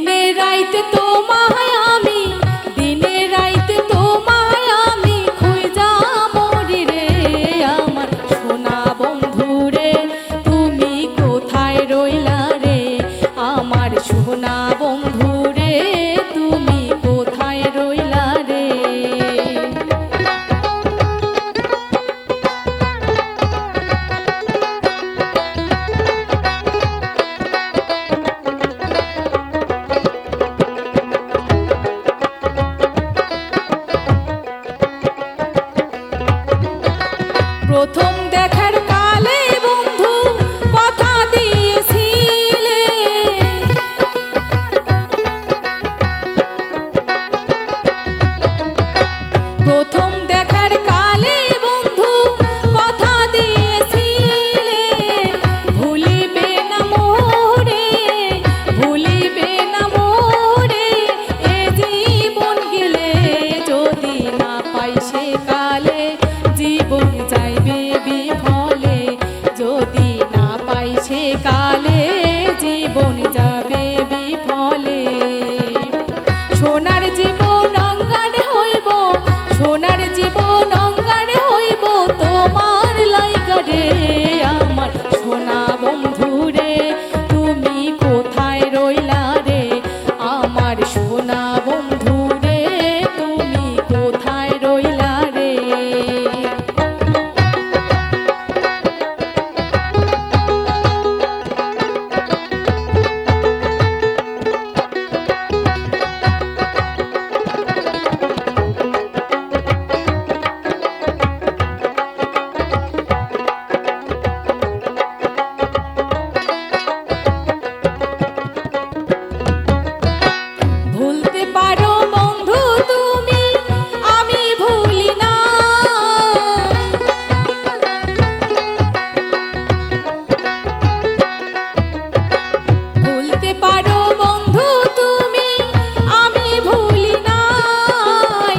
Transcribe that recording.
দিনে রাইতে তোমার tomar. পারো বন্ধু তুমি আমি ভুলি নাই।